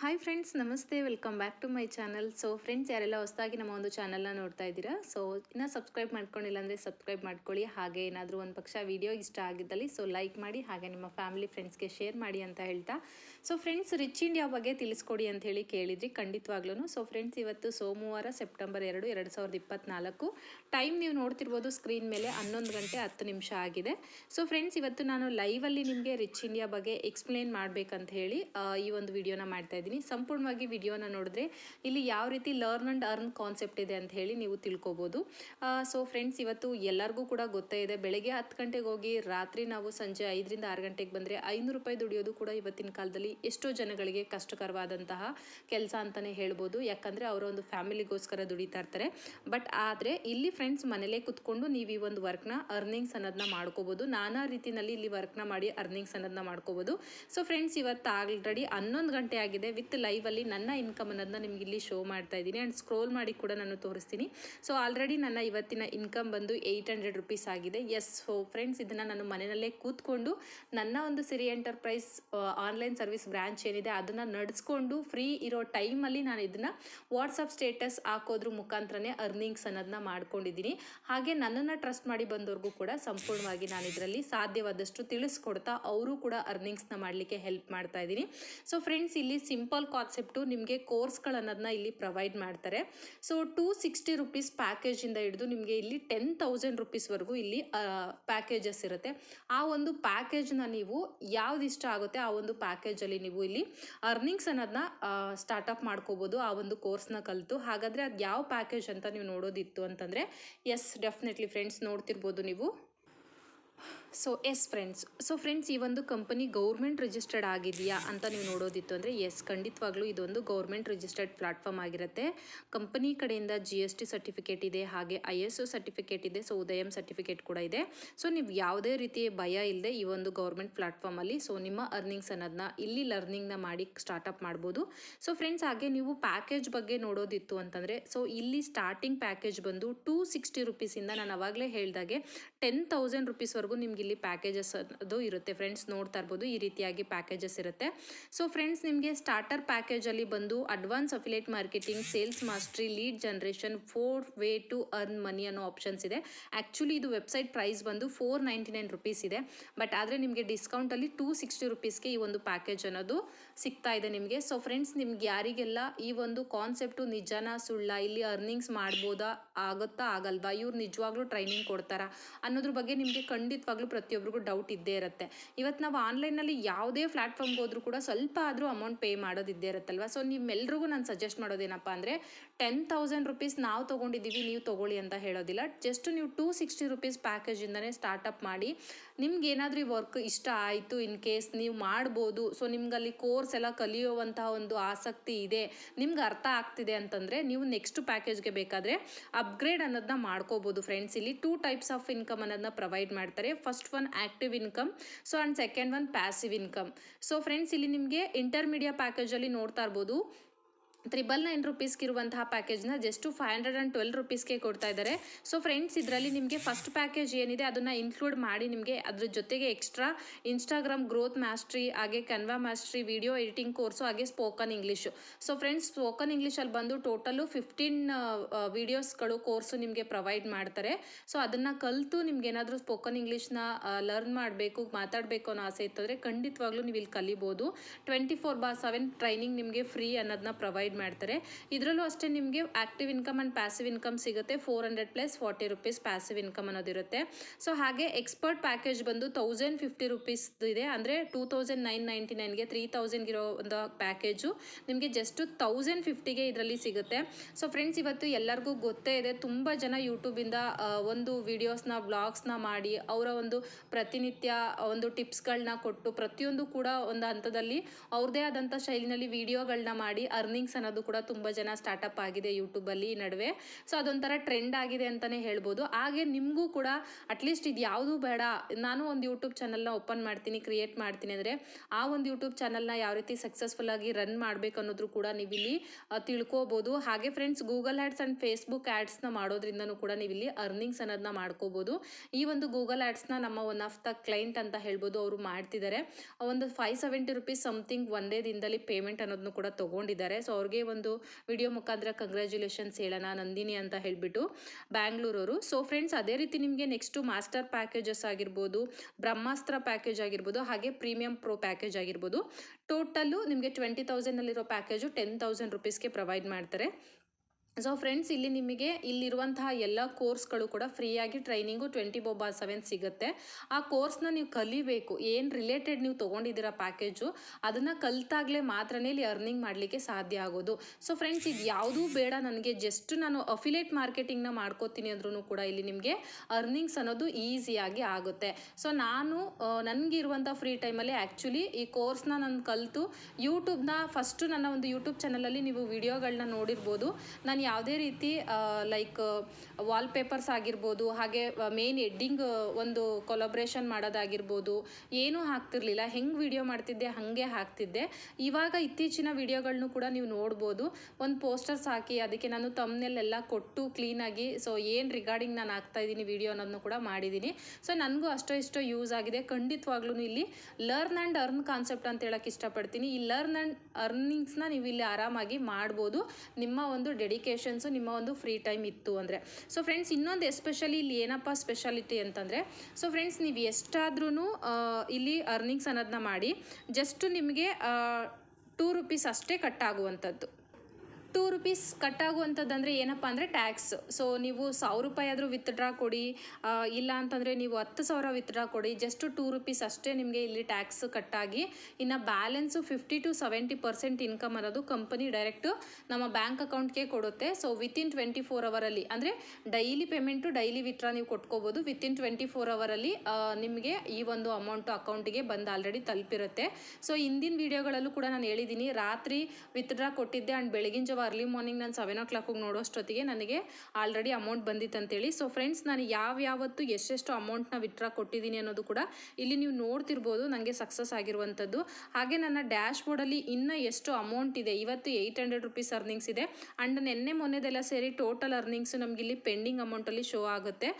Hi friends ನಮಸ್ತೆ welcome back to my channel so friends ಯಾರೆಲ್ಲ ಹೊಸದಾಗಿ ನಮ್ಮ ಒಂದು ಚಾನಲ್ನ ನೋಡ್ತಾ ಇದ್ದೀರಾ? ಸೊ ಇನ್ನೂ ಸಬ್ಸ್ಕ್ರೈಬ್ ಮಾಡ್ಕೊಂಡಿಲ್ಲ ಅಂದರೆ ಸಬ್ಸ್ಕ್ರೈಬ್ ಮಾಡ್ಕೊಳ್ಳಿ. ಹಾಗೆ ಏನಾದರೂ ಒಂದು ಪಕ್ಷ ವಿಡಿಯೋ ಇಷ್ಟ ಆಗಿದ್ದಲ್ಲಿ ಸೊ ಲೈಕ್ ಮಾಡಿ, ಹಾಗೆ ನಿಮ್ಮ ಫ್ಯಾಮಿಲಿ ಫ್ರೆಂಡ್ಸ್ಗೆ ಶೇರ್ ಮಾಡಿ ಅಂತ ಹೇಳ್ತಾ. ಸೊ ಫ್ರೆಂಡ್ಸ್ ರಿಚ್ ಇಂಡಿಯಾ ಬಗ್ಗೆ ತಿಳಿಸ್ಕೊಡಿ ಅಂತ ಹೇಳಿ ಕೇಳಿದ್ರಿ ಖಂಡಿತವಾಗ್ಲೂ ಸೊ ಫ್ರೆಂಡ್ಸ್ ಇವತ್ತು ಸೋಮವಾರ, ಸೆಪ್ಟೆಂಬರ್ ಎರಡು ಎರಡು ಸಾವಿರದ ಇಪ್ಪತ್ನಾಲ್ಕು. ಟೈಮ್ ನೀವು ನೋಡ್ತಿರ್ಬೋದು ಸ್ಕ್ರೀನ್ ಮೇಲೆ ಹನ್ನೊಂದು ಗಂಟೆ ಹತ್ತು ನಿಮಿಷ ಆಗಿದೆ. ಸೊ ಫ್ರೆಂಡ್ಸ್ ಇವತ್ತು ನಾನು ಲೈವಲ್ಲಿ ನಿಮಗೆ ರಿಚ್ ಇಂಡಿಯಾ ಬಗ್ಗೆ ಎಕ್ಸ್ಪ್ಲೇನ್ ಮಾಡಬೇಕಂತ ಹೇಳಿ ಈ ಒಂದು ವಿಡಿಯೋನ ಮಾಡ್ತಾ ಇದ್ದೀನಿ. ಸಂಪೂರ್ಣವಾಗಿ ವಿಡಿಯೋನ ನೋಡಿದ್ರೆ ಇಲ್ಲಿ ಯಾವ ರೀತಿ ಲರ್ನ್ ಆ್ಯಂಡ್ ಅರ್ನ್ ಕಾನ್ಸೆಪ್ಟ್ ಇದೆ ಅಂತ ಹೇಳಿ ನೀವು ತಿಳ್ಕೊಬೋದು. ಸೊ ಫ್ರೆಂಡ್ಸ್ ಇವತ್ತು ಎಲ್ಲರಿಗೂ ಕೂಡ ಗೊತ್ತೇ ಇದೆ. ಬೆಳಗ್ಗೆ ಹತ್ತು ಗಂಟೆಗೆ ಹೋಗಿ, ರಾತ್ರಿ ನಾವು ಸಂಜೆ ಐದರಿಂದ ಆರು ಗಂಟೆಗೆ ಬಂದರೆ ಐನೂರು ರೂಪಾಯಿ ದುಡಿಯೋದು ಕೂಡ ಇವತ್ತಿನ ಕಾಲದಲ್ಲಿ ಎಷ್ಟೋ ಜನಗಳಿಗೆ ಕಷ್ಟಕರವಾದಂತಹ ಕೆಲಸ ಅಂತಲೇ ಹೇಳ್ಬೋದು. ಯಾಕಂದರೆ ಅವರ ಒಂದು ಫ್ಯಾಮಿಲಿಗೋಸ್ಕರ ದುಡಿತಾ ಇರ್ತಾರೆ. ಬಟ್ ಆದರೆ ಇಲ್ಲಿ ಫ್ರೆಂಡ್ಸ್ ಮನೇಲೇ ಕುತ್ಕೊಂಡು ನೀವು ಈ ಒಂದು ವರ್ಕ್ನ ಅರ್ನಿಂಗ್ಸ್ ಅನ್ನೋದನ್ನ ಮಾಡ್ಕೋಬೋದು. ನಾನಾ ರೀತಿಯಲ್ಲಿ ಇಲ್ಲಿ ವರ್ಕ್ನ ಮಾಡಿ ಅರ್ನಿಂಗ್ಸ್ ಅನ್ನೋದನ್ನ ಮಾಡ್ಕೋಬೋದು. ಸೊ ಫ್ರೆಂಡ್ಸ್, ಇವತ್ತು ಆಲ್ರೆಡಿ ಹನ್ನೊಂದು ಗಂಟೆ ಆಗಿದೆ. ವಿತ್ ಲೈವಲ್ಲಿ ನನ್ನ ಇನ್ಕಮ್ ಅನ್ನೋದನ್ನ ನಿಮ್ಗೆ ಇಲ್ಲಿ ಶೋ ಮಾಡ್ತಾ ಇದ್ದೀನಿ. ಆ್ಯಂಡ್ ಸ್ಕ್ರೋಲ್ ಮಾಡಿ ಕೂಡ ನಾನು ತೋರಿಸ್ತೀನಿ. ಸೊ ಆಲ್ರೆಡಿ ನನ್ನ ಇವತ್ತಿನ ಇನ್ಕಮ್ ಬಂದು ಏಯ್ಟ್ ಹಂಡ್ರೆಡ್ ರುಪೀಸ್ ಆಗಿದೆ. ಎಸ್ ಸೊ ಫ್ರೆಂಡ್ಸ್, ಇದನ್ನು ನಾನು ಮನೆಯಲ್ಲೇ ಕೂತ್ಕೊಂಡು ನನ್ನ ಒಂದು Siri enterprise online service branch ಏನಿದೆ ಅದನ್ನು ನಡೆಸ್ಕೊಂಡು ಫ್ರೀ ಇರೋ ಟೈಮಲ್ಲಿ ನಾನು ಇದನ್ನು ವಾಟ್ಸಪ್ ಸ್ಟೇಟಸ್ ಹಾಕೋದ್ರ ಮುಖಾಂತರನೇ ಅರ್ನಿಂಗ್ಸ್ ಅನ್ನೋದನ್ನ ಮಾಡ್ಕೊಂಡಿದ್ದೀನಿ. ಹಾಗೆ ನನ್ನನ್ನು ಟ್ರಸ್ಟ್ ಮಾಡಿ ಬಂದವ್ರಿಗೂ ಕೂಡ ಸಂಪೂರ್ಣವಾಗಿ ನಾನು ಇದರಲ್ಲಿ ಸಾಧ್ಯವಾದಷ್ಟು ತಿಳಿಸ್ಕೊಡ್ತಾ ಅವರು ಕೂಡ ಅರ್ನಿಂಗ್ಸ್ನ ಮಾಡಲಿಕ್ಕೆ ಹೆಲ್ಪ್ ಮಾಡ್ತಾ ಇದ್ದೀನಿ. ಸೊ ಫ್ರೆಂಡ್ಸ್ ಇಲ್ಲಿ ಸಿಂಪಲ್ ಕಾನ್ಸೆಪ್ಟು ನಿಮಗೆ ಕೋರ್ಸ್ಗಳನ್ನೋದನ್ನ ಇಲ್ಲಿ ಪ್ರೊವೈಡ್ ಮಾಡ್ತಾರೆ. ಸೊ ಟೂ ಸಿಕ್ಸ್ಟಿ ರುಪೀಸ್ ಪ್ಯಾಕೇಜಿಂದ ಹಿಡಿದು ನಿಮಗೆ ಇಲ್ಲಿ ಟೆನ್ ತೌಸಂಡ್ ರುಪೀಸ್ವರೆಗೂ ಇಲ್ಲಿ ಪ್ಯಾಕೇಜಸ್ ಇರುತ್ತೆ. ಆ ಒಂದು ಪ್ಯಾಕೇಜ್ನ ನೀವು ಯಾವ್ದು ಇಷ್ಟ ಆಗುತ್ತೆ ಆ ಒಂದು ಪ್ಯಾಕೇಜಲ್ಲಿ ನೀವು ಇಲ್ಲಿ ಅರ್ನಿಂಗ್ಸ್ ಅನ್ನೋದನ್ನ ಸ್ಟಾರ್ಟಪ್ ಮಾಡ್ಕೋಬೋದು, ಆ ಒಂದು ಕೋರ್ಸ್ನ ಕಲಿತು. ಹಾಗಾದರೆ ಅದು ಯಾವ ಪ್ಯಾಕೇಜ್ ಅಂತ ನೀವು ನೋಡೋದಿತ್ತು ಅಂತಂದರೆ ಎಸ್ ಡೆಫಿನೆಟ್ಲಿ ಫ್ರೆಂಡ್ಸ್ ನೋಡ್ತಿರ್ಬೋದು ನೀವು. So yes friends so friends ಈ ಒಂದು ಕಂಪನಿ ಗೌರ್ಮೆಂಟ್ ರಿಜಿಸ್ಟರ್ಡ್ ಆಗಿದೆಯಾ ಅಂತ ನೀವು ನೋಡೋದಿತ್ತು ಅಂದರೆ ಎಸ್ ಖಂಡಿತವಾಗ್ಲೂ ಇದೊಂದು ಗೌರ್ಮೆಂಟ್ ರಿಜಿಸ್ಟರ್ಡ್ ಪ್ಲಾಟ್ಫಾರ್ಮ್ ಆಗಿರುತ್ತೆ. ಕಂಪನಿ ಕಡೆಯಿಂದ ಜಿ ಎಸ್ ಟಿ ಸರ್ಟಿಫಿಕೇಟ್ ಇದೆ, ಹಾಗೆ ಐ ಎಸ್ ಒ ಸರ್ಟಿಫಿಕೇಟ್ ಇದೆ ಸೊ ಉದಯಂ ಸರ್ಟಿಫಿಕೇಟ್ ಕೂಡ ಇದೆ. ಸೊ ನೀವು ಯಾವುದೇ ರೀತಿಯ ಭಯ ಇಲ್ಲದೆ ಈ ಒಂದು ಗೌರ್ಮೆಂಟ್ ಪ್ಲಾಟ್ಫಾರ್ಮಲ್ಲಿ ಸೊ ನಿಮ್ಮ ಅರ್ನಿಂಗ್ಸ್ ಅನ್ನೋದನ್ನ ಇಲ್ಲಿ ಲರ್ನಿಂಗ್ನ ಮಾಡಿ ಸ್ಟಾರ್ಟಪ್ ಮಾಡ್ಬೋದು. ಸೊ ಫ್ರೆಂಡ್ಸ್ ಹಾಗೆ ನೀವು ಪ್ಯಾಕೇಜ್ ಬಗ್ಗೆ ನೋಡೋದಿತ್ತು ಅಂತಂದರೆ ಸೊ ಇಲ್ಲಿ ಸ್ಟಾರ್ಟಿಂಗ್ ಪ್ಯಾಕೇಜ್ ಬಂದು ಟೂ ಸಿಕ್ಸ್ಟಿ ರುಪೀಸಿಂದ ನಾನು ಅವಾಗಲೇ ಹೇಳಿದಾಗೆ ಟೆನ್ ತೌಸಂಡ್ ರುಪೀಸ್ವರೆಗೂ ನಿಮ್ಗೆ ಇಲ್ಲಿ ಪ್ಯಾಕೇಜಸ್ ಅದು ಇರುತ್ತೆ. ಫ್ರೆಂಡ್ಸ್ ನೋಡ್ತಾ ಇರ್ಬೋದು, ಈ ರೀತಿಯಾಗಿ ಪ್ಯಾಕೇಜಸ್ ಇರುತ್ತೆ. ಸೊ ಫ್ರೆಂಡ್ಸ್ ನಿಮಗೆ ಸ್ಟಾರ್ಟರ್ ಪ್ಯಾಕೇಜಲ್ಲಿ ಬಂದು advance affiliate marketing sales mastery lead generation four way to earn money ಅನ್ನೋ ಆಪ್ಷನ್ಸ್ ಇದೆ. ಆ್ಯಕ್ಚುಲಿ ಇದು ವೆಬ್ಸೈಟ್ ಪ್ರೈಸ್ ಬಂದು ಫೋರ್ ನೈಂಟಿ ನೈನ್ ರುಪೀಸ್ ಇದೆ. ಬಟ್ ಆದರೆ ನಿಮಗೆ ಡಿಸ್ಕೌಂಟಲ್ಲಿ ಟೂ ಸಿಕ್ಸ್ಟಿ ರುಪೀಸ್ಗೆ ಈ ಒಂದು ಪ್ಯಾಕೇಜ್ ಅನ್ನೋದು ಸಿಗ್ತಾ ಇದೆ ನಿಮಗೆ. ಸೊ ಫ್ರೆಂಡ್ಸ್ ನಿಮ್ಗೆ ಯಾರಿಗೆಲ್ಲ ಈ ಒಂದು ಕಾನ್ಸೆಪ್ಟು ನಿಜಾನ, ಸುಳ್ಳ, ಇಲ್ಲಿ ಅರ್ನಿಂಗ್ಸ್ ಮಾಡ್ಬೋದಾ, ಆಗುತ್ತಾ, ಆಗಲ್ವಾ, ಇವ್ರು ನಿಜವಾಗ್ಲೂ ಟ್ರೈನಿಂಗ್ ಕೊಡ್ತಾರಾ ಅನ್ನೋದ್ರ ಬಗ್ಗೆ ನಿಮಗೆ ಖಂಡಿತವಾಗ್ಲೂ ಪ್ರತಿಯೊಬ್ಬರಿಗೂ ಡೌಟ್ ಇದ್ದೇ ಇರುತ್ತೆ. ಇವತ್ತು ನಾವು ಆನ್ಲೈನಲ್ಲಿ ಯಾವುದೇ ಪ್ಲ್ಯಾಟ್ಫಾರ್ಮ್ಗೆ ಹೋದ್ರೂ ಕೂಡ ಸ್ವಲ್ಪ ಆದರೂ ಅಮೌಂಟ್ ಪೇ ಮಾಡೋದು ಇದ್ದೇ ಇರುತ್ತಲ್ವ? ಸೊ ನಿಮ್ಮೆಲ್ರಿಗೂ ನಾನು ಸಜೆಸ್ಟ್ ಮಾಡೋದೇನಪ್ಪ ಅಂದರೆ ಟೆನ್ ತೌಸಂಡ್ ರುಪೀಸ್ ನಾವು ತೊಗೊಂಡಿದ್ದೀವಿ, ನೀವು ತೊಗೊಳ್ಳಿ ಅಂತ ಹೇಳೋದಿಲ್ಲ. ಜಸ್ಟ್ ನೀವು ಟೂ ಸಿಕ್ಸ್ಟಿ ರುಪೀಸ್ ಪ್ಯಾಕೇಜಿಂದನೇ ಸ್ಟಾರ್ಟಪ್ ಮಾಡಿ ನಿಮ್ಗೆ ಏನಾದರೂ ಈ ವರ್ಕ್ ಇಷ್ಟ ಆಯಿತು ಇನ್ ಕೇಸ್ ನೀವು ಮಾಡ್ಬೋದು. ಸೊ ನಿಮ್ಗಲ್ಲಿ ಕೋರ್ಸ್ ಎಲ್ಲ ಕಲಿಯುವಂತಹ ಒಂದು ಆಸಕ್ತಿ ಇದೆ, ನಿಮ್ಗೆ ಅರ್ಥ ಆಗ್ತಿದೆ ಅಂತಂದರೆ ನೀವು ನೆಕ್ಸ್ಟ್ ಪ್ಯಾಕೇಜ್ಗೆ ಬೇಕಾದರೆ ಅಪ್ಗ್ರೇಡ್ ಅನ್ನೋದನ್ನ ಮಾಡ್ಕೋಬೋದು ಫ್ರೆಂಡ್ಸ್ ಇಲ್ಲಿ ಟೂ ಟೈಪ್ಸ್ ಆಫ್ ಇನ್ಕಮ್ ಅನ್ನೋದನ್ನ ಪ್ರೊವೈಡ್ ಮಾಡ್ತಾರೆ. First one active income so and second one passive income so friends ಇಲ್ಲಿ ನಿಮಗೆ ಇಂಟರ್ಮೀಡಿಯಾ ಪ್ಯಾಕೇಜಲ್ಲಿ ನೋಡ್ತಾ ಇರ್ಬೋದು. ತ್ರಿಬಲ್ ನೈನ್ ರುಪೀಸ್ಗೆ ಇರುವಂತಹ ಪ್ಯಾಕೇಜ್ನ just five hundred and twelve ರುಪೀಸ್ಗೆ ಕೊಡ್ತಾ ಇದ್ದಾರೆ. ಸೊ ಫ್ರೆಂಡ್ಸ್ ಇದರಲ್ಲಿ ನಿಮಗೆ ಫಸ್ಟ್ ಪ್ಯಾಕೇಜ್ ಏನಿದೆ ಅದನ್ನು ಇನ್ಕ್ಲೂಡ್ ಮಾಡಿ ನಿಮಗೆ ಅದ್ರ ಜೊತೆಗೆ ಎಕ್ಸ್ಟ್ರಾ ಇನ್ಸ್ಟಾಗ್ರಾಮ್ ಗ್ರೋತ್ ಮಾಸ್ಟ್ರಿ ಹಾಗೆ Canva mastery video editing course ಹಾಗೆ spoken English so friends spoken ಇಂಗ್ಲೀಷಲ್ಲಿ ಬಂದು ಟೋಟಲು ಫಿಫ್ಟೀನ್ ವೀಡಿಯೋಸ್ಗಳು ಕೋರ್ಸು ನಿಮಗೆ ಪ್ರೊವೈಡ್ ಮಾಡ್ತಾರೆ. ಸೊ ಅದನ್ನು ಕಲಿತು ನಿಮ್ಗೆ ಏನಾದರೂ ಸ್ಪೋಕನ್ ಇಂಗ್ಲೀಷ್ನ ಲರ್ನ್ ಮಾಡಬೇಕು, ಮಾತಾಡಬೇಕು ಅನ್ನೋ ಆಸೆ ಇತ್ತಂದರೆ ಖಂಡಿತವಾಗ್ಲೂ ನೀವು ಇಲ್ಲಿ ಕಲಿಬೋದು. Twenty four by seven training ನಿಮಗೆ ಫ್ರೀ ಅನ್ನೋದನ್ನ ಪ್ರೊವೈಡ್ ಮಾಡ್ತಾರೆ. ಇದರಲ್ಲೂ ಅಷ್ಟೇ ನಿಮಗೆ active income and passive income ಸಿಗುತ್ತೆ. Four hundred plus forty rupees passive income ಅನ್ನೋದಿರುತ್ತೆ so ಹಾಗೆ ಎಕ್ಸ್ಪರ್ಟ್ ಪ್ಯಾಕೇಜ್ ಬಂದು ತೌಸಂಡ್ ಫಿಫ್ಟಿ ರುಪೀಸ್ ಇದೆ. ಅಂದರೆ ಟೂ ತೌಸಂಡ್ ನೈನ್ ನೈಂಟಿ ನೈನ್ಗೆ ತ್ರೀ ತೌಸಂಡ್ ಇರೋ ಒಂದು ಪ್ಯಾಕೇಜು ನಿಮಗೆ ಜಸ್ಟ್ ತೌಸಂಡ್ ಫಿಫ್ಟಿಗೆ ಇದರಲ್ಲಿ ಸಿಗುತ್ತೆ. ಸೊ ಫ್ರೆಂಡ್ಸ್ ಇವತ್ತು ಎಲ್ಲರಿಗೂ ಗೊತ್ತೇ ಇದೆ. ತುಂಬ ಜನ ಯೂಟ್ಯೂಬಿಂದ ಒಂದು ವೀಡಿಯೋಸ್ನ ಬ್ಲಾಗ್ಸ್ನ ಮಾಡಿ ಅವರ ಒಂದು ಪ್ರತಿನಿತ್ಯ, ಒಂದು ಟಿಪ್ಸ್ಗಳನ್ನ ಕೊಟ್ಟು ಪ್ರತಿಯೊಂದು ಕೂಡ ಒಂದು ಹಂತದಲ್ಲಿ ಅವ್ರದ್ದೇ ಆದಂಥ ಶೈಲಿನಲ್ಲಿ ವಿಡಿಯೋಗಳನ್ನ ಮಾಡಿ ಅರ್ನಿಂಗ್ಸ್ ಅನ್ನೋದು ಕೂಡ ತುಂಬ ಜನ ಸ್ಟಾರ್ಟಪ್ ಆಗಿದೆ ಯೂಟ್ಯೂಬಲ್ಲಿ ಈ ನಡುವೆ. ಸೊ ಅದೊಂಥರ ಟ್ರೆಂಡ್ ಆಗಿದೆ ಅಂತಲೇ ಹೇಳ್ಬೋದು. ಹಾಗೆ ನಿಮಗೂ ಕೂಡ ಅಟ್ಲೀಸ್ಟ್ ಇದು ಯಾವುದೂ ಬೇಡ. ನಾನು ಒಂದು ಯೂಟ್ಯೂಬ್ ಚಾನಲ್ನ ಓಪನ್ ಮಾಡ್ತೀನಿ ಕ್ರಿಯೇಟ್ ಮಾಡ್ತೀನಿ ಅಂದರೆ ಆ ಒಂದು ಯೂಟ್ಯೂಬ್ ಚಾನಲ್ನ ಯಾವ ರೀತಿ ಸಕ್ಸಸ್ಫುಲ್ ಆಗಿ ರನ್ ಮಾಡಬೇಕು ಅನ್ನೋದ್ರು ಕೂಡ ನೀವು ಇಲ್ಲಿ ಹಾಗೆ friends Google ads and Facebook ಆ್ಯಡ್ಸ್ನ ಮಾಡೋದ್ರಿಂದನೂ ಕೂಡ ನೀವು ಇಲ್ಲಿ ಅರ್ನಿಂಗ್ಸ್ ಅನ್ನೋದನ್ನ ಮಾಡ್ಕೋಬೋದು. ಈ ಒಂದು ಗೂಗಲ್ ಆ್ಯಡ್ಸ್ನ ನಮ್ಮ ಒನ್ ಆಫ್ ದ ಕ್ಲೈಂಟ್ ಅಂತ ಹೇಳ್ಬೋದು ಅವರು ಮಾಡ್ತಿದ್ದಾರೆ. ಒಂದು ಫೈವ್ ಸೆವೆಂಟಿ ರುಪೀಸ್ ಸಮಥಿಂಗ್ ಒಂದೇ ದಿನದಲ್ಲಿ ಪೇಮೆಂಟ್ ಅನ್ನೋದನ್ನು ಕೂಡ ತೊಗೊಂಡಿದ್ದಾರೆ. ಸೊ ಅವ್ರಿಗೆ ಒಂದು ವಿಡಿಯೋ ಮುಖಾಂತರ ಕಂಗ್ರ್ಯಾಚುಲೇಷನ್ಸ್ ಹೇಳೋಣ, ನಂದಿನಿ ಅಂತ ಹೇಳಿಬಿಟ್ಟು ಬ್ಯಾಂಗ್ಳೂರವರು. ಸೊ ಫ್ರೆಂಡ್ಸ್ ಅದೇ ರೀತಿ ನಿಮಗೆ ನೆಕ್ಸ್ಟು ಮಾಸ್ಟರ್ ಪ್ಯಾಕೇಜಸ್ ಆಗಿರ್ಬೋದು, ಬ್ರಹ್ಮಾಸ್ತ್ರ ಪ್ಯಾಕೇಜ್ ಆಗಿರ್ಬೋದು, ಹಾಗೆ ಪ್ರೀಮಿಯಂ ಪ್ರೋ ಪ್ಯಾಕೇಜ್ ಆಗಿರ್ಬೋದು. ಟೋಟಲ್ಲು ನಿಮಗೆ ಟ್ವೆಂಟಿ ತೌಸಂಡಲ್ಲಿರೋ ಪ್ಯಾಕೇಜು ಟೆನ್ ತೌಸಂಡ್ ರುಪೀಸ್ಗೆ ಪ್ರೊವೈಡ್ ಮಾಡ್ತಾರೆ. ಸೊ ಫ್ರೆಂಡ್ಸ್ ಇಲ್ಲಿ ನಿಮಗೆ ಇಲ್ಲಿರುವಂತಹ ಎಲ್ಲ ಕೋರ್ಸ್ಗಳು ಕೂಡ ಫ್ರೀಯಾಗಿ ಟ್ರೈನಿಂಗು ಟ್ವೆಂಟಿ ಬೊಬಾ ಸೆವೆನ್ ಸಿಗುತ್ತೆ. ಆ ಕೋರ್ಸ್ನ ನೀವು ಕಲಿಬೇಕು, ಏನು ರಿಲೇಟೆಡ್ ನೀವು ತೊಗೊಂಡಿದ್ದೀರಾ ಪ್ಯಾಕೇಜು ಅದನ್ನು ಕಲಿತಾಗಲೇ ಮಾತ್ರನೇ ಇಲ್ಲಿ ಅರ್ನಿಂಗ್ ಮಾಡಲಿಕ್ಕೆ ಸಾಧ್ಯ ಆಗೋದು. ಸೊ ಫ್ರೆಂಡ್ಸ್ ಇದು ಯಾವುದೂ ಬೇಡ ನನಗೆ ಜಸ್ಟ್ ನಾನು ಅಫಿಲೇಟ್ ಮಾರ್ಕೆಟಿಂಗ್ನ ಮಾಡ್ಕೋತೀನಿ ಅಂದ್ರೂ ಕೂಡ ಇಲ್ಲಿ ನಿಮಗೆ ಅರ್ನಿಂಗ್ಸ್ ಅನ್ನೋದು ಈಸಿಯಾಗಿ ಆಗುತ್ತೆ. ಸೊ ನಾನು ನನಗಿರುವಂಥ ಫ್ರೀ ಟೈಮಲ್ಲಿ ಆ್ಯಕ್ಚುಲಿ ಈ ಕೋರ್ಸ್ನ ನಾನು ಕಲಿತು ಯೂಟ್ಯೂಬ್ನ ಫಸ್ಟು ನನ್ನ ಒಂದು ಯೂಟ್ಯೂಬ್ ಚಾನಲಲ್ಲಿ ನೀವು ವಿಡಿಯೋಗಳನ್ನ ನೋಡಿರ್ಬೋದು. ನಾನು ಯಾವುದೇ ರೀತಿ ಲೈಕ್ ವಾಲ್ಪೇಪರ್ಸ್ ಆಗಿರ್ಬೋದು, ಹಾಗೆ ಮೇನ್ ಎಡ್ಡಿಂಗ್ ಒಂದು ಕೊಲೊಬ್ರೇಷನ್ ಮಾಡೋದಾಗಿರ್ಬೋದು, ಏನೂ ಹಾಕ್ತಿರ್ಲಿಲ್ಲ. ಹೆಂಗೆ ವಿಡಿಯೋ ಮಾಡ್ತಿದ್ದೆ, ಹಾಗೆ ಹಾಕ್ತಿದ್ದೆ. ಇವಾಗ ಇತ್ತೀಚಿನ ವಿಡಿಯೋಗಳನ್ನೂ ಕೂಡ ನೀವು ನೋಡ್ಬೋದು. ಒಂದು ಪೋಸ್ಟರ್ಸ್ ಹಾಕಿ ಅದಕ್ಕೆ ನಾನು ತಮ್ಮನೆಲ್ಲೆಲ್ಲ ಕೊಟ್ಟು ಕ್ಲೀನಾಗಿ ಸೊ ಏನು ರಿಗಾರ್ಡಿಂಗ್ ನಾನು ಹಾಕ್ತಾ ಇದ್ದೀನಿ ವಿಡಿಯೋ ಅನ್ನೋದನ್ನು ಕೂಡ ಮಾಡಿದ್ದೀನಿ. ಸೊ ನನಗೂ ಅಷ್ಟೋ ಇಷ್ಟೋ ಯೂಸ್ ಆಗಿದೆ. ಖಂಡಿತವಾಗ್ಲೂ ಇಲ್ಲಿ ಲರ್ನ್ ಆ್ಯಂಡ್ ಅರ್ನ್ ಕಾನ್ಸೆಪ್ಟ್ ಅಂತ ಹೇಳಕ್ಕೆ ಇಷ್ಟಪಡ್ತೀನಿ. ಈ ಲರ್ನ್ ಆ್ಯಂಡ್ ಅರ್ನಿಂಗ್ಸ್ನ ನೀವು ಇಲ್ಲಿ ಆರಾಮಾಗಿ ಮಾಡ್ಬೋದು. ನಿಮ್ಮ ಒಂದು ಡೆಡಿಕೇಶನ್ಸು ನಿಮ್ಮ ಒಂದು ಫ್ರೀ ಟೈಮ್ ಇತ್ತು ಅಂದರೆ. ಸೊ ಫ್ರೆಂಡ್ಸ್ ಇನ್ನೊಂದು ಎಸ್ಪೆಷಲಿ ಇಲ್ಲಿ ಏನಪ್ಪ ಸ್ಪೆಷಾಲಿಟಿ ಅಂತಂದರೆ ಸೊ ಫ್ರೆಂಡ್ಸ್ ನೀವು ಎಷ್ಟಾದ್ರೂ ಇಲ್ಲಿ ಅರ್ನಿಂಗ್ಸ್ ಅನ್ನೋದನ್ನ ಮಾಡಿ ಜಸ್ಟ್ ನಿಮಗೆ ಟೂ ರುಪೀಸ್ ಅಷ್ಟೇ ಕಟ್ ಆಗುವಂಥದ್ದು ಟೂ ರುಪೀಸ್ ಕಟ್ ಆಗುವಂಥದ್ದು ಏನಪ್ಪ ಅಂದರೆ ಟ್ಯಾಕ್ಸ್ ಸೊ ನೀವು ಸಾವಿರ ರೂಪಾಯಿ ಆದರೂ ವಿತ್ಡ್ರಾ ಕೊಡಿ. ಇಲ್ಲ ಅಂತಂದರೆ ನೀವು ಹತ್ತು ಸಾವಿರ ವಿತ್ಡ್ರಾ ಕೊಡಿ. ಜಸ್ಟ್ ಟೂ ರುಪೀಸ್ ಅಷ್ಟೇ ನಿಮಗೆ ಇಲ್ಲಿ ಟ್ಯಾಕ್ಸ್ ಕಟ್ಟಾಗಿ ಇನ್ನು balance fifty to seventy percent income ಅನ್ನೋದು ಕಂಪನಿ ಡೈರೆಕ್ಟು ನಮ್ಮ ಬ್ಯಾಂಕ್ ಅಕೌಂಟ್ಗೆ ಕೊಡುತ್ತೆ. ಸೊ ವಿತಿನ್ ಟ್ವೆಂಟಿ ಫೋರ್ ಅವರಲ್ಲಿ ಅಂದರೆ ಡೈಲಿ ಪೇಮೆಂಟು ಡೈಲಿ ವಿತ್ಡ್ರಾ ನೀವು ಕೊಟ್ಕೋಬೋದು. ವಿತಿನ್ ಟ್ವೆಂಟಿ ಫೋರ್ ಅವರಲ್ಲಿ ನಿಮಗೆ ಈ ಒಂದು ಅಮೌಂಟು ಅಕೌಂಟಿಗೆ ಬಂದು ಆಲ್ರೆಡಿ ತಲುಪಿರುತ್ತೆ. ಸೊ ಹಿಂದಿನ ವೀಡಿಯೋಗಳಲ್ಲೂ ಕೂಡ ನಾನು ಹೇಳಿದ್ದೀನಿ ರಾತ್ರಿ ವಿತ್ಡ್ರಾ ಕೊಟ್ಟಿದ್ದೆ ಆ್ಯಂಡ್ ಬೆಳಗಿನ ಜಾವ ಅರ್ಲಿ ಮಾರ್ನಿಂಗ್ ನಾನು ಸೆವೆನ್ ಓ ಕ್ಲಾಕಿಗೆ ನೋಡೋಷ್ಟೊತ್ತಿಗೆ ನನಗೆ ಆಲ್ರೆಡಿ ಅಮೌಂಟ್ ಬಂದಿತ್ತು ಅಂತೇಳಿ ಸೊ ಫ್ರೆಂಡ್ಸ್ ನಾನು ಯಾವ ಯಾವತ್ತು ಎಷ್ಟೆಷ್ಟು ಅಮೌಂಟ್ನ ವಿತ್ಡ್ರಾ ಕೊಟ್ಟಿದ್ದೀನಿ ಅನ್ನೋದು ಕೂಡ ಇಲ್ಲಿ ನೀವು ನೋಡ್ತಿರ್ಬೋದು ನನಗೆ ಸಕ್ಸಸ್ ಆಗಿರುವಂಥದ್ದು. ಹಾಗೆ ನನ್ನ ಡ್ಯಾಶ್ ಬೋರ್ಡಲ್ಲಿ ಇನ್ನೂ ಎಷ್ಟು ಅಮೌಂಟ್ ಇದೆ, ಇವತ್ತು ಏಯ್ಟ್ ಹಂಡ್ರೆಡ್ ರುಪೀಸ್ ಅರ್ನಿಂಗ್ಸ್ ಇದೆ. ಆ್ಯಂಡ್ ನಿನ್ನೆ ಮೊನ್ನೆದೆಲ್ಲ ಸೇರಿ ಟೋಟಲ್ ಅರ್ನಿಂಗ್ಸ್ ನಮಗೆ ಇಲ್ಲಿ ಪೆಂಡಿಂಗ್ ಅಮೌಂಟಲ್ಲಿ ಶೋ ಆಗುತ್ತೆ.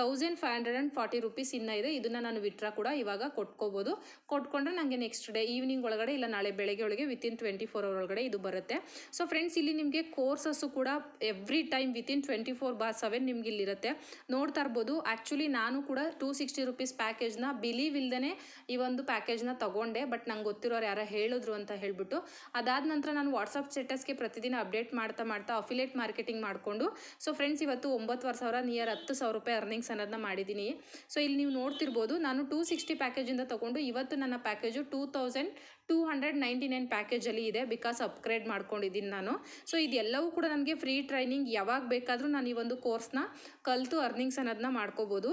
Thousand five hundred and forty rupees ಇನ್ನೂ ಇದೆ. ಇದನ್ನು ನಾನು ವಿತ್ಡ್ರಾ ಕೂಡ ಇವಾಗ ಕೊಟ್ಕೋಬೋದು. ಕೊಟ್ಕೊಂಡ್ರೆ ನನಗೆ ನೆಕ್ಸ್ಟ್ ಡೇ ಈವ್ನಿಂಗ್ ಒಳಗಡೆ ಇಲ್ಲ, ನಾಳೆ ಬೆಳಗ್ಗೆ ಒಳಗೆ ವಿತಿನ್ ಟ್ವೆಂಟಿ ಫೋರ್ ಅವರ್ ಒಳಗಡೆ ಇದು ಬರುತ್ತೆ. ಸೊ ಫ್ರೆಂಡ್ಸ್ ಇಲ್ಲಿ ನಿಮಗೆ ಕೋರ್ಸಸ್ಸು ಕೂಡ every time within twenty four by seven ನಿಮ್ಗೆ ಇಲ್ಲಿರುತ್ತೆ ನೋಡ್ತಾ ಇರ್ಬೋದು ಆ್ಯಕ್ಚುಲಿ ನಾನು ಕೂಡ ಟೂ ಸಿಕ್ಸ್ಟಿ ರುಪೀಸ್ ಪ್ಯಾಕೇಜ್ನ ಬಿಲೀವ್ ಇಲ್ದೇ ಈ ಒಂದು ಪ್ಯಾಕೇಜ್ನ ತಗೊಂಡೆ ಬಟ್ ನಂಗೆ ಗೊತ್ತಿರೋರು ಯಾರೋ ಹೇಳಿದ್ರು ಅಂತ ಹೇಳ್ಬಿಟ್ಟು. ಅದಾದ ನಂತರ ನಾನು ವಾಟ್ಸಪ್ ಸ್ಟೇಟಸ್ಗೆ ಪ್ರತಿದಿನ ಅಪ್ಡೇಟ್ ಮಾಡ್ತಾ ಮಾಡ್ತಾ ಅಫಿಲೇಟ್ ಮಾರ್ಕೆಟಿಂಗ್ ಮಾಡಿಕೊಂಡು ಸೊ ಫ್ರೆಂಡ್ಸ್ ಇವತ್ತು ಒಂಬತ್ತುವರೆ ಸಾವಿರ ನಿಯರ್ ಹತ್ತು ಸಾವಿರ ರೂಪಾಯಿ ಅರ್ನಿಂಗ್ಸ್ ಅನ್ನೋದನ್ನ ಮಾಡಿದ್ದೀನಿ. ಸೊ ಇಲ್ಲಿ ನೀವು ನೋಡ್ತಿರ್ಬೋದು, ನಾನು ಟೂ ಸಿಕ್ಸ್ಟಿ ಪ್ಯಾಕೇಜಿಂದ ತೊಗೊಂಡು, ಇವತ್ತು ನನ್ನ package two thousand two hundred ninety nine ಪ್ಯಾಕೇಜಲ್ಲಿ ಇದೆ ಬಿಕಾಸ್ ಅಪ್ಗ್ರೇಡ್ ಮಾಡ್ಕೊಂಡಿದ್ದೀನಿ ನಾನು. ಸೊ ಇದೆಲ್ಲವೂ ಕೂಡ ನನಗೆ ಫ್ರೀ ಟ್ರೈನಿಂಗ್ ಯಾವಾಗ ಬೇಕಾದರೂ ನಾನು ಈ ಒಂದು ಕೋರ್ಸ್ನ ಕಲಿತು ಅರ್ನಿಂಗ್ಸ್ ಅನ್ನೋದನ್ನ ಮಾಡ್ಕೋಬೋದು.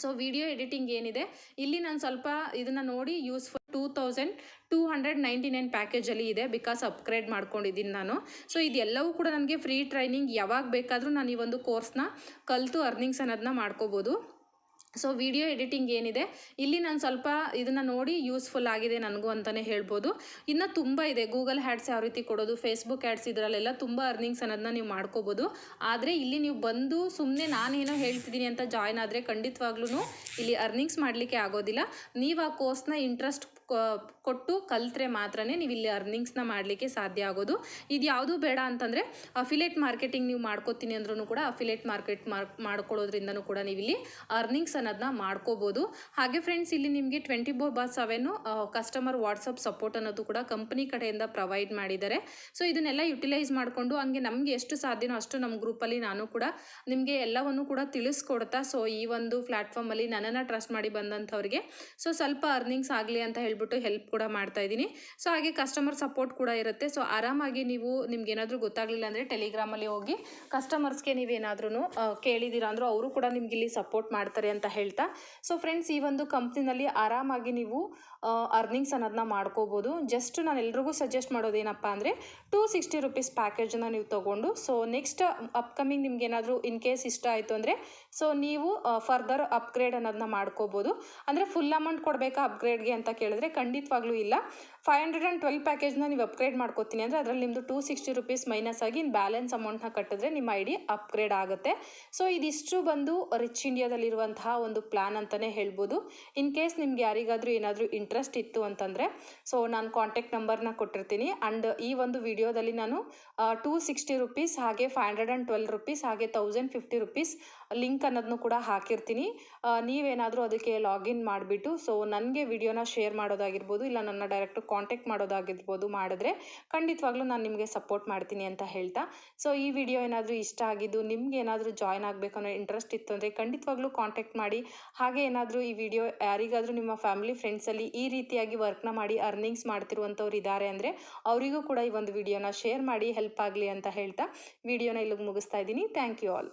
ಸೊ ವಿಡಿಯೋ ಎಡಿಟಿಂಗ್ ಏನಿದೆ? ಇಲ್ಲಿ ನಾನು ಸ್ವಲ್ಪ ಇದನ್ನು ನೋಡಿ useful two thousand two hundred ninety nine ಪ್ಯಾಕೇಜಲ್ಲಿ ಇದೆ ಬಿಕಾಸ್ ಅಪ್ಗ್ರೇಡ್ ಮಾಡ್ಕೊಂಡಿದ್ದೀನಿ ನಾನು. ಸೊ ಇದೆಲ್ಲವೂ ಕೂಡ ನನಗೆ ಫ್ರೀ ಟ್ರೈನಿಂಗ್ ಯಾವಾಗ ಬೇಕಾದರೂ ನಾನು ಈ ಒಂದು ಕೋರ್ಸ್ನ ಕಲಿತು ಅರ್ನಿಂಗ್ಸ್ ಅನ್ನೋದನ್ನ ಮಾಡ್ಕೋಬೋದು. ಸೊ ವಿಡಿಯೋ ಎಡಿಟಿಂಗ್ ಏನಿದೆ? ಇಲ್ಲಿ ನಾನು ಸ್ವಲ್ಪ ಇದನ್ನು ನೋಡಿ ಯೂಸ್ಫುಲ್ ಆಗಿದೆ ನನಗೂ ಅಂತಲೇ ಹೇಳ್ಬೋದು. ಇನ್ನು ತುಂಬ ಇದೆ. ಗೂಗಲ್ ಹ್ಯಾಡ್ಸ್ ಯಾವ ರೀತಿ ಕೊಡೋದು ಫೇಸ್ಬುಕ್ ಹ್ಯಾಡ್ಸ್ ಇದರಲ್ಲೆಲ್ಲ ತುಂಬ ಅರ್ನಿಂಗ್ಸ್ ಅನ್ನೋದನ್ನ ನೀವು ಮಾಡ್ಕೋಬೋದು. ಆದರೆ ಇಲ್ಲಿ ನೀವು ಬಂದು ಸುಮ್ಮನೆ ನಾನೇನೋ ಹೇಳ್ತಿದ್ದೀನಿ ಅಂತ ಜಾಯ್ನ್ ಆದರೆ ಖಂಡಿತವಾಗ್ಲೂ ಇಲ್ಲಿ ಅರ್ನಿಂಗ್ಸ್ ಮಾಡಲಿಕ್ಕೆ ಆಗೋದಿಲ್ಲ. ನೀವು ಆ ಕೋರ್ಸ್ನ ಇಂಟ್ರೆಸ್ಟ್ ಕೊಟ್ಟು ಕಲ್ತ್ರೆ ಮಾತ್ರನೇ ನೀವು ಇಲ್ಲಿ ಅರ್ನಿಂಗ್ಸ್ನ ಮಾಡಲಿಕ್ಕೆ ಸಾಧ್ಯ ಆಗೋದು. ಇದು ಯಾವುದು ಬೇಡ ಅಂತಂದರೆ ಅಫಿಲೇಟ್ ಮಾರ್ಕೆಟಿಂಗ್ ನೀವು ಮಾಡ್ಕೋತೀನಿ ಅಂದ್ರೂ ಕೂಡ ಅಫಿಲೇಟ್ ಮಾರ್ಕೆಟ್ ಮಾರ್ಕ್ ಮಾಡ್ಕೊಳ್ಳೋದ್ರಿಂದನೂ ಕೂಡ ನೀವು ಇಲ್ಲಿ ಅರ್ನಿಂಗ್ಸ್ ಅನ್ನೋದನ್ನ ಮಾಡ್ಕೋಬೋದು. ಹಾಗೆ ಫ್ರೆಂಡ್ಸ್, ಇಲ್ಲಿ ನಿಮಗೆ twenty four by seven customer WhatsApp support ಅನ್ನೋದು ಕೂಡ ಕಂಪ್ನಿ ಕಡೆಯಿಂದ ಪ್ರೊವೈಡ್ ಮಾಡಿದ್ದಾರೆ. ಸೊ, ಇದನ್ನೆಲ್ಲ ಯುಟಿಲೈಸ್ ಮಾಡಿಕೊಂಡು ಹಂಗೆ ನಮಗೆ ಎಷ್ಟು ಸಾಧ್ಯನೋ ಅಷ್ಟು ನಮ್ಮ ಗ್ರೂಪಲ್ಲಿ ನಾನು ಕೂಡ ನಿಮಗೆ ಎಲ್ಲವನ್ನು ಕೂಡ ತಿಳಿಸ್ಕೊಡ್ತಾ, ಸೊ ಈ ಒಂದು ಪ್ಲ್ಯಾಟ್ಫಾರ್ಮಲ್ಲಿ ನನ್ನನ್ನು ಟ್ರಸ್ಟ್ ಮಾಡಿ ಬಂದಂಥವ್ರಿಗೆ. ಸೊ, ಸ್ವಲ್ಪ ಅರ್ನಿಂಗ್ಸ್ ಆಗಲಿ ಅಂತ ಹೇಳ್ಬಿಟ್ಟು ಹೆಲ್ಪ್ ಕೂಡ ಮಾಡ್ತಾ ಇದ್ದೀನಿ. ಸೊ ಹಾಗೆ ಕಸ್ಟಮರ್ ಸಪೋರ್ಟ್ ಕೂಡ ಇರುತ್ತೆ. ಸೊ ಆರಾಮಾಗಿ ನೀವು ನಿಮ್ಗೆ ಏನಾದರೂ ಗೊತ್ತಾಗಲಿಲ್ಲ ಅಂದರೆ ಟೆಲಿಗ್ರಾಮಲ್ಲಿ ಹೋಗಿ ಕಸ್ಟಮರ್ಸ್ಗೆ ನೀವೇನಾದ್ರೂ ಕೇಳಿದ್ದೀರಾ ಅಂದರೂ ಅವರು ಕೂಡ ನಿಮ್ಗೆ ಇಲ್ಲಿ ಸಪೋರ್ಟ್ ಮಾಡ್ತಾರೆ ಅಂತ ಹೇಳ್ತಾ. ಸೊ ಫ್ರೆಂಡ್ಸ್ ಈ ಒಂದು ಕಂಪ್ನಿನಲ್ಲಿ ಆರಾಮಾಗಿ ನೀವು ಅರ್ನಿಂಗ್ಸ್ ಅನ್ನೋದನ್ನ ಮಾಡ್ಕೋಬೋದು. ಜಸ್ಟ್ ನಾನು ಎಲ್ರಿಗೂ ಸಜೆಸ್ಟ್ ಮಾಡೋದೇನಪ್ಪ ಅಂದರೆ ಟೂ ಸಿಕ್ಸ್ಟಿ ರುಪೀಸ್ ಪ್ಯಾಕೇಜನ್ನು ನೀವು ತೊಗೊಂಡು ಸೊ ನೆಕ್ಸ್ಟ್ ಅಪ್ಕಮಿಂಗ್ ನಿಮ್ಗೆ ಏನಾದರೂ ಇನ್ ಕೇಸ್ ಇಷ್ಟ ಆಯಿತು ಅಂದರೆ ಸೊ ನೀವು ಫರ್ದರ್ ಅಪ್ಗ್ರೇಡ್ ಅನ್ನೋದನ್ನ ಮಾಡ್ಕೋಬೋದು. ಅಂದರೆ ಫುಲ್ ಅಮೌಂಟ್ ಕೊಡಬೇಕಾ ಅಪ್ಗ್ರೇಡ್ಗೆ ಅಂತ ಕೇಳಿದ್ರೆ ಖಂಡಿತವಾಗ್ಲೂ ಇಲ್ಲ. ಫೈವ್ ಹಂಡ್ರೆಡ್ ಆ್ಯಂಡ್ ಟ್ವೆಲ್ ಪ್ಯಾಕೇಜ್ನ ನೀವು ಅಪ್ಗ್ರೇಡ್ ಮಾಡ್ಕೋತೀನಿ. ಅಂದರೆ ಅದರಲ್ಲಿ ನಿಮ್ಮದು ಟೂ ಸಿಕ್ಸ್ಟಿ ರುಪೀಸ್ ಮೈನಸ್ ಆಗಿ ಇನ್ನು ಬ್ಯಾಲೆನ್ಸ್ ಅಮೌಂಟ್ನ ಕಟ್ಟಿದ್ರೆ ನಿಮ್ಮ ಐ ಡಿ ಅಪ್ಗ್ರೇಡ್ ಆಗುತ್ತೆ. ಸೊ ಇದಿಷ್ಟು ಬಂದು ರಿಚ್ ಇಂಡಿಯಾದಲ್ಲಿರುವಂತಹ ಒಂದು ಪ್ಲ್ಯಾನ್ ಅಂತಲೇ ಹೇಳ್ಬೋದು. ಇನ್ ಕೇಸ್ ನಿಮ್ಗೆ ಯಾರಿಗಾದರೂ ಏನಾದರೂ ಇಂಟ್ರೆಸ್ಟ್ ಇತ್ತು ಅಂತಂದರೆ ಸೊ ನಾನು ಕಾಂಟ್ಯಾಕ್ಟ್ ನಂಬರ್ನ ಕೊಟ್ಟಿರ್ತೀನಿ. ಆ್ಯಂಡ್ ಈ ಒಂದು ವಿಡಿಯೋದಲ್ಲಿ ನಾನು ಟೂ ಸಿಕ್ಸ್ಟಿ ರುಪೀಸ್ ಹಾಗೆ five hundred and twelve rupees ಹಾಗೆ ತೌಸಂಡ್ ಫಿಫ್ಟಿ ರುಪೀಸ್ ಲಿಂಕ್ ಅನ್ನೋದನ್ನು ಕೂಡ ಹಾಕಿರ್ತೀನಿ. ನೀವೇನಾದರೂ ಅದಕ್ಕೆ ಲಾಗಿನ್ ಮಾಡಿಬಿಟ್ಟು ಸೊ ನನಗೆ ವಿಡಿಯೋನ ಶೇರ್ ಮಾಡೋದಾಗಿರ್ಬೋದು, ಇಲ್ಲ ನನ್ನ ಡೈರೆಕ್ಟ್ ಕಾಂಟ್ಯಾಕ್ಟ್ ಮಾಡೋದಾಗಿರ್ಬೋದು ಮಾಡಿದ್ರೆ ಖಂಡಿತವಾಗ್ಲೂ ನಾನು ನಿಮಗೆ ಸಪೋರ್ಟ್ ಮಾಡ್ತೀನಿ ಅಂತ ಹೇಳ್ತಾ. ಸೊ ಈ ವಿಡಿಯೋ ಏನಾದರೂ ಇಷ್ಟ ಆಗಿದ್ದು, ನಿಮ್ಗೆ ಏನಾದರೂ ಜಾಯ್ನ್ ಆಗಬೇಕು ಅನ್ನೋ ಇಂಟ್ರೆಸ್ಟ್ ಇತ್ತು ಅಂದರೆ ಖಂಡಿತವಾಗ್ಲೂ ಕಾಂಟ್ಯಾಕ್ಟ್ ಮಾಡಿ. ಹಾಗೆ ಏನಾದರೂ ಈ ವಿಡಿಯೋ ಯಾರಿಗಾದರೂ ನಿಮ್ಮ ಫ್ಯಾಮಿಲಿ ಫ್ರೆಂಡ್ಸಲ್ಲಿ ಈ ರೀತಿಯಾಗಿ ವರ್ಕ್ನ ಮಾಡಿ ಅರ್ನಿಂಗ್ಸ್ ಮಾಡ್ತಿರುವಂಥವ್ರು ಇದ್ದಾರೆ ಅಂದರೆ ಅವರಿಗೂ ಕೂಡ ಈ ಒಂದು ವಿಡಿಯೋನ ಶೇರ್ ಮಾಡಿ ಹೆಲ್ಪ್ ಆಗಲಿ ಅಂತ ಹೇಳ್ತಾ. ವಿಡಿಯೋನ ಇಲ್ಲಿಗೆ ಮುಗಿಸ್ತಾ ಇದ್ದೀನಿ. Thank you all